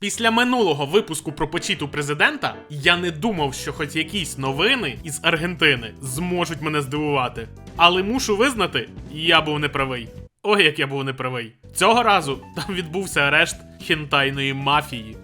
Після минулого випуску про почіту президента я не думав, що хоч якісь новини із Аргентини зможуть мене здивувати. Але мушу визнати, я був неправий. Ой, як я був неправий. Цього разу там відбувся арешт хентайної мафії.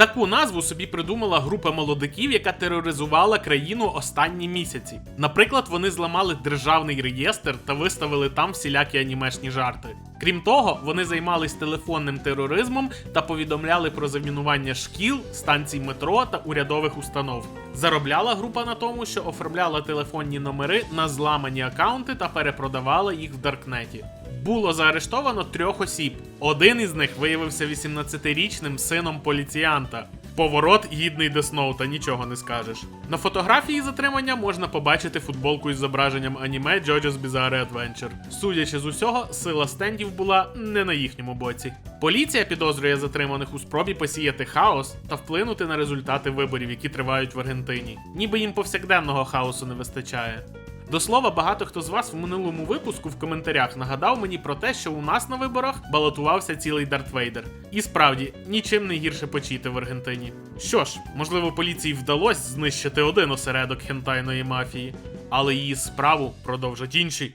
Таку назву собі придумала група молодиків, яка тероризувала країну останні місяці. Наприклад, вони зламали державний реєстр та виставили там всілякі анімешні жарти. Крім того, вони займались телефонним тероризмом та повідомляли про замінування шкіл, станцій метро та урядових установ. Заробляла група на тому, що оформляла телефонні номери на зламані акаунти та перепродавала їх в Даркнеті. Було заарештовано трьох осіб. Один із них виявився 18-річним сином поліціянта. Поворот гідний Десноута, нічого не скажеш. На фотографії затримання можна побачити футболку із зображенням аніме JoJo's Bizarre Adventure. Судячи з усього, сила стендів була не на їхньому боці. Поліція підозрює затриманих у спробі посіяти хаос та вплинути на результати виборів, які тривають в Аргентині. Ніби їм повсякденного хаосу не вистачає. До слова, багато хто з вас в минулому випуску в коментарях нагадав мені про те, що у нас на виборах балотувався цілий Дарт Вейдер. І справді, нічим не гірше почити в Аргентині. Що ж, можливо, поліції вдалося знищити один осередок хентайної мафії, але її справу продовжать інші.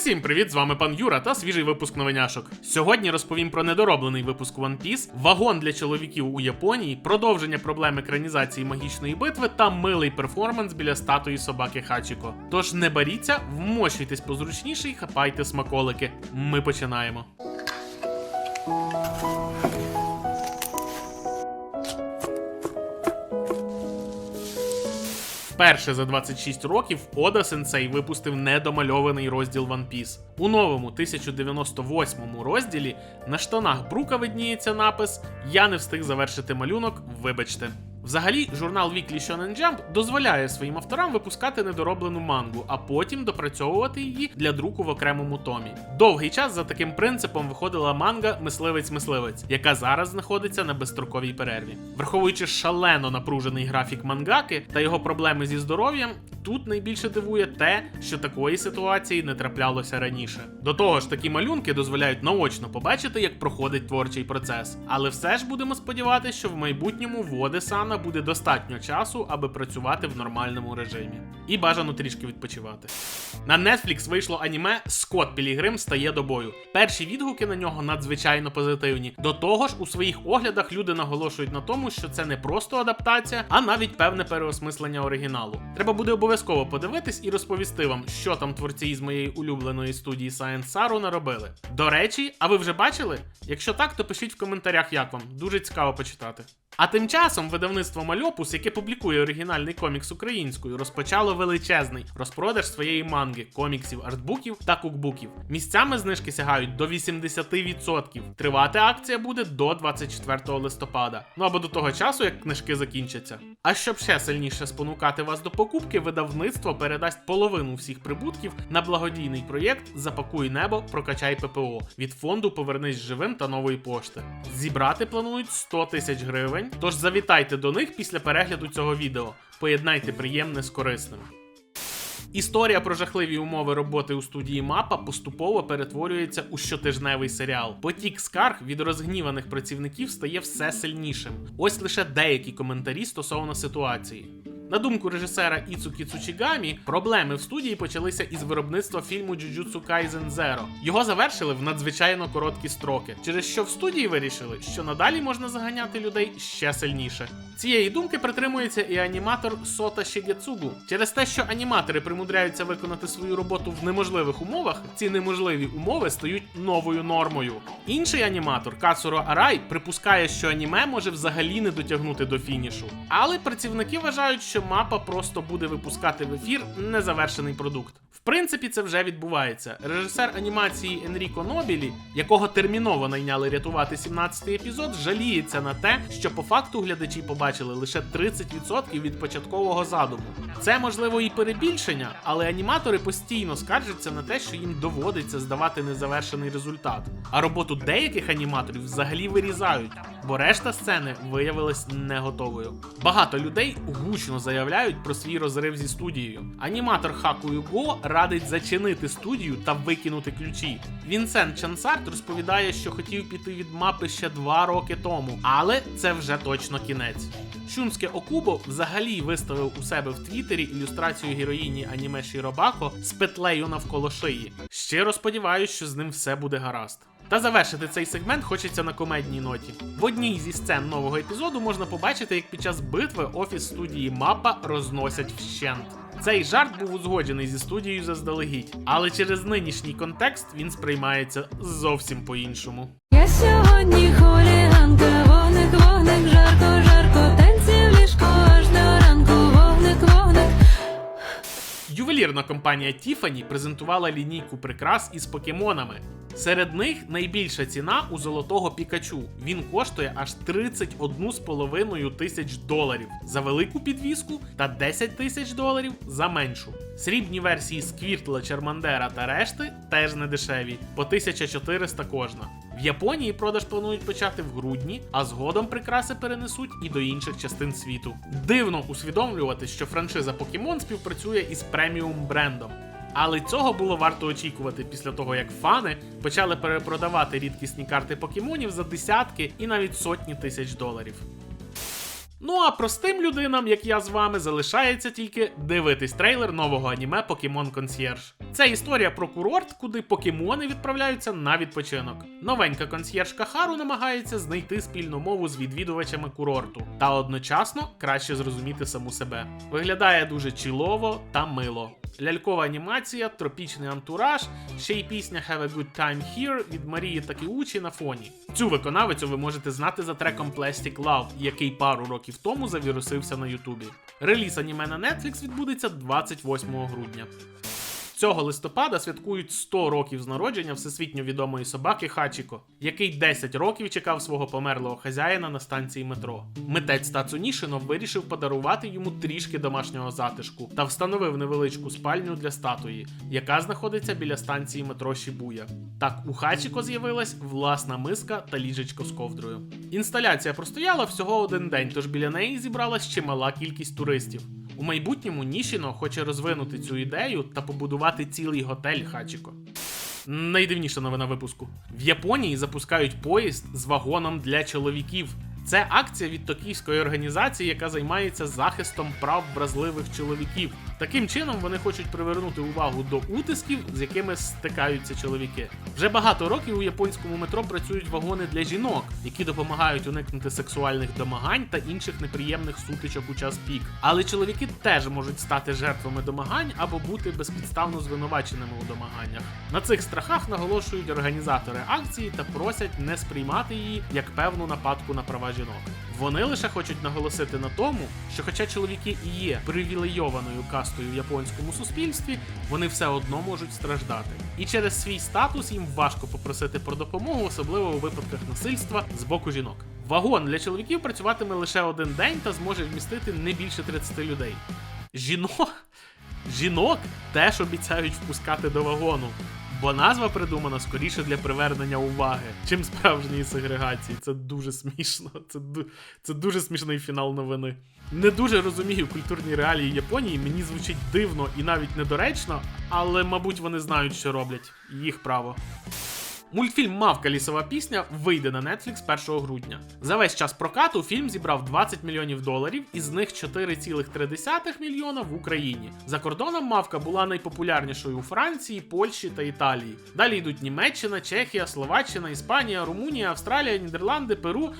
Усім привіт! З вами пан Юра та свіжий випуск новиняшок. Сьогодні розповім про недороблений випуск One Piece, вагон для чоловіків у Японії, продовження проблем екранізації магічної битви та милий перформанс біля статуї собаки Хачіко. Тож не баріться, вмощуйтесь позручніше і хапайте смаколики. Ми починаємо. Вперше за 26 років Ода Сенсей випустив недомальований розділ One Piece. У новому 1098 розділі на штанах Брука видніється напис Я не встиг завершити малюнок, вибачте. Взагалі, журнал Weekly Shonen Jump дозволяє своїм авторам випускати недороблену мангу, а потім допрацьовувати її для друку в окремому томі. Довгий час за таким принципом виходила манга Мисливець-мисливець, яка зараз знаходиться на безстроковій перерві. Враховуючи шалено напружений графік мангаки та його проблеми зі здоров'ям, тут найбільше дивує те, що такої ситуації не траплялося раніше. До того ж, такі малюнки дозволяють наочно побачити, як проходить творчий процес. Але все ж будемо сподіватися, що в майбутньому в Оди Сана буде достатньо часу, аби працювати в нормальному режимі. І бажано трішки відпочивати. На Netflix вийшло аніме Скотт Пілігрим стає до бою. Перші відгуки на нього надзвичайно позитивні. До того ж, у своїх оглядах люди наголошують на тому, що це не просто адаптація, а навіть певне переосмислення оригіналу. Треба буде обов'язково подивитись і розповісти вам, що там творці із моєї улюбленої студії Science Saru наробили. До речі, а ви вже бачили? Якщо так, то пишіть в коментарях, як вам. Дуже цікаво почитати. А тим часом видавництво Мальопус, яке публікує оригінальний комікс українською, розпочало величезний розпродаж своєї манги, коміксів, артбуків та кукбуків. Місцями знижки сягають до 80%. Тривати акція буде до 24 листопада. Ну або до того часу, як книжки закінчаться. А щоб ще сильніше спонукати вас до покупки, видавництво передасть половину всіх прибутків на благодійний проєкт Запакуй небо, прокачай ППО від фонду Повернись живим та нової пошти. Зібрати планують 100 тисяч гривень. Тож завітайте до них після перегляду цього відео. Поєднайте приємне з корисним. Історія про жахливі умови роботи у студії Мапа поступово перетворюється у щотижневий серіал. Потік скарг від розгніваних працівників стає все сильнішим. Ось лише деякі коментарі стосовно ситуації. На думку режисера Іцукі Цучігамі, проблеми в студії почалися із виробництва фільму Jujutsu Kaisen Zero. Його завершили в надзвичайно короткі строки, через що в студії вирішили, що надалі можна заганяти людей ще сильніше. Цієї думки притримується і аніматор Сота Шігецугу. Через те, що аніматори примудряються виконати свою роботу в неможливих умовах, ці неможливі умови стають новою нормою. Інший аніматор Кацуро Арай припускає, що аніме може взагалі не дотягнути до фінішу. Але працівники вважають, що мапа просто буде випускати в ефір незавершений продукт. В принципі, це вже відбувається. Режисер анімації Енріко Нобілі, якого терміново найняли рятувати 17-й епізод, жаліється на те, що по факту глядачі побачили лише 30% від початкового задуму. Це можливо і перебільшення, але аніматори постійно скаржаться на те, що їм доводиться здавати незавершений результат. А роботу деяких аніматорів взагалі вирізають, бо решта сцени виявилась не готовою. Багато людей гучно заявляють про свій розрив зі студією. Аніматор Хаку Юго радить зачинити студію та викинути ключі. Вінсент Чансарт розповідає, що хотів піти від мапи ще два роки тому, але це вже точно кінець. Шунське Окубо взагалі виставив у себе в Твіттері ілюстрацію героїні аніме Шіробако з петлею навколо шиї. Щиро сподіваюсь, що з ним все буде гаразд. Та завершити цей сегмент хочеться на комедній ноті. В одній зі сцен нового епізоду можна побачити, як під час битви офіс студії Мапа розносять вщент. Цей жарт був узгоджений зі студією заздалегідь, але через нинішній контекст він сприймається зовсім по-іншому. Я сьогодні Ювелірна компанія Tiffany презентувала лінійку прикрас із покемонами. Серед них найбільша ціна у золотого Пікачу. Він коштує аж 31,5 тисяч доларів за велику підвіску та 10 тисяч доларів за меншу. Срібні версії Сквіртла, Чермандера та решти теж не дешеві, по 1400 кожна. В Японії продаж планують почати в грудні, а згодом прикраси перенесуть і до інших частин світу. Дивно усвідомлювати, що франшиза Pokemon співпрацює із преміум брендом. Але цього було варто очікувати після того, як фани почали перепродавати рідкісні карти покемонів за десятки і навіть сотні тисяч доларів. Ну а простим людинам, як я з вами, залишається тільки дивитись трейлер нового аніме Покемон Консьєрж. Це історія про курорт, куди покемони відправляються на відпочинок. Новенька консьєржка Хару намагається знайти спільну мову з відвідувачами курорту та одночасно краще зрозуміти саму себе. Виглядає дуже чілово та мило. Лялькова анімація, тропічний антураж, ще й пісня Have a Good Time Here від Марії Такеучі на фоні. Цю виконавицю ви можете знати за треком Plastic Love, який пару років тому завірусився на Ютубі. Реліз аніме на Netflix відбудеться 28 грудня. Цього листопада святкують 100 років з народження всесвітньо відомої собаки Хачіко, який 10 років чекав свого померлого хазяїна на станції метро. Митець Тацу Нішино вирішив подарувати йому трішки домашнього затишку та встановив невеличку спальню для статуї, яка знаходиться біля станції метро Шібуя. Так у Хачіко з'явилась власна миска та ліжечко з ковдрою. Інсталяція простояла всього один день, тож біля неї зібралась чимала кількість туристів. У майбутньому Нішіно хоче розвинути цю ідею та побудувати цілий готель Хачіко. Найдивніша новина випуску: в Японії запускають поїзд з вагоном для чоловіків. Це акція від токійської організації, яка займається захистом прав вразливих чоловіків. Таким чином вони хочуть привернути увагу до утисків, з якими стикаються чоловіки. Вже багато років у японському метро працюють вагони для жінок, які допомагають уникнути сексуальних домагань та інших неприємних сутичок у час пік. Але чоловіки теж можуть стати жертвами домагань або бути безпідставно звинуваченими у домаганнях. На цих страхах наголошують організатори акції та просять не сприймати її як певну нападку на права жінок. Вони лише хочуть наголосити на тому, що, хоча чоловіки і є привілейованою кастою в японському суспільстві, вони все одно можуть страждати. І через свій статус їм важко попросити про допомогу, особливо у випадках насильства з боку жінок. Вагон для чоловіків працюватиме лише один день та зможе вмістити не більше 30 людей. Жінок жінок теж обіцяють впускати до вагону. Бо назва придумана скоріше для привернення уваги, чим справжньої сегрегації. Це дуже смішно. Це, це дуже смішний фінал новини. Не дуже розумію культурні реалії Японії. Мені звучить дивно і навіть недоречно, але, мабуть, вони знають, що роблять. Їх право. Мультфільм Мавка лісова пісня вийде на Netflix 1 грудня. За весь час прокату фільм зібрав 20 мільйонів доларів, із них 4,3 мільйона в Україні. За кордоном мавка була найпопулярнішою у Франції, Польщі та Італії. Далі йдуть Німеччина, Чехія, Словаччина, Іспанія, Румунія, Австралія, Нідерланди, Перу.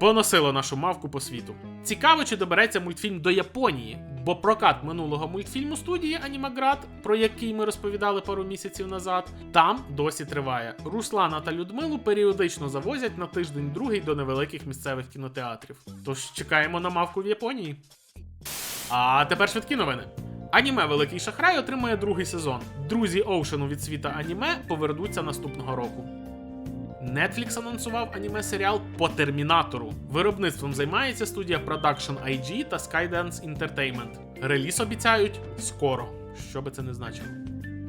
Поносило нашу мавку по світу. Цікаво, чи добереться мультфільм до Японії, бо прокат минулого мультфільму студії Анімаград, про який ми розповідали пару місяців назад, там досі триває. Руслана та Людмилу періодично завозять на тиждень другий до невеликих місцевих кінотеатрів. Тож чекаємо на мавку в Японії. А тепер швидкі новини. Аніме Великий Шахрай отримує другий сезон. Друзі Оушену від світа аніме повернуться наступного року. Netflix анонсував аніме серіал по термінатору. Виробництвом займається студія Production IG та Skydance Entertainment. Реліз обіцяють скоро, що би це не значило.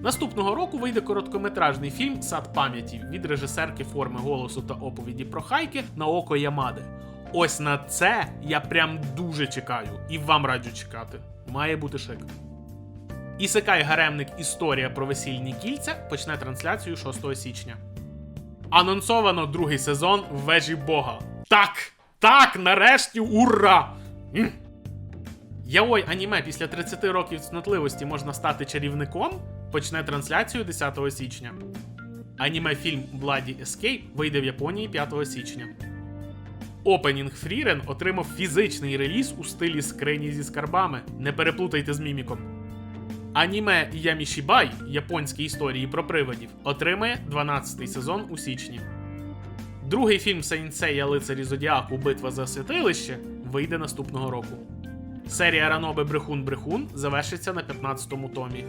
Наступного року вийде короткометражний фільм Сад пам'яті від режисерки форми голосу та оповіді про хайки Наоко Ямади. Ось на це я прям дуже чекаю і вам раджу чекати. Має бути шик. Ісекай Гаремник Історія про весільні кільця почне трансляцію 6 січня. Анонсовано другий сезон Вежі Бога. Так! Так! Нарешті! Ура! Яой аніме після 30 років цнотливості можна стати чарівником почне трансляцію 10 січня. Аніме фільм Bloody Escape вийде в Японії 5 січня. Опенінг Фрірен отримав фізичний реліз у стилі скрині зі скарбами. Не переплутайте з міміком. Аніме Ямішібай японські історії про привидів отримає 12 сезон у січні. Другий фільм Сейнсея Лицарі Зодіаку Битва за святилище вийде наступного року. Серія Ранобе Брехун Брехун завершиться на 15-му томі.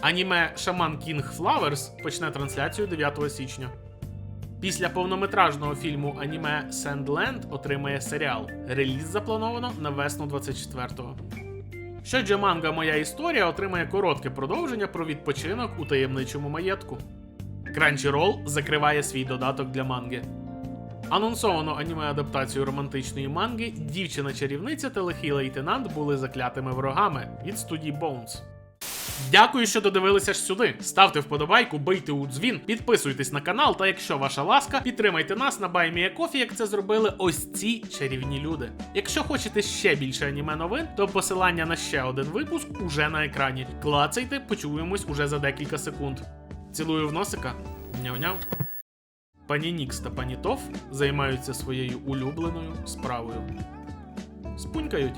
Аніме Шаман Кінг Флаверс почне трансляцію 9 січня. Після повнометражного фільму аніме Сендленд отримає серіал. Реліз заплановано на весну 24-го. Щоджа манга Моя історія отримає коротке продовження про відпочинок у таємничому маєтку. Crunchyroll закриває свій додаток для манги. Анонсовано аніме-адаптацію романтичної манги Дівчина-чарівниця та лихий лейтенант були заклятими ворогами від студії Bones. Дякую, що додивилися ж сюди. Ставте вподобайку, бийте у дзвін, підписуйтесь на канал, та якщо ваша ласка, підтримайте нас на BuyMeACoffee, як це зробили ось ці чарівні люди. Якщо хочете ще більше аніме новин, то посилання на ще один випуск уже на екрані. Клацайте, почуємось уже за декілька секунд. Цілую в носика. Няв-няв. Пані Нікс та пані Тоф займаються своєю улюбленою справою. Спунькають.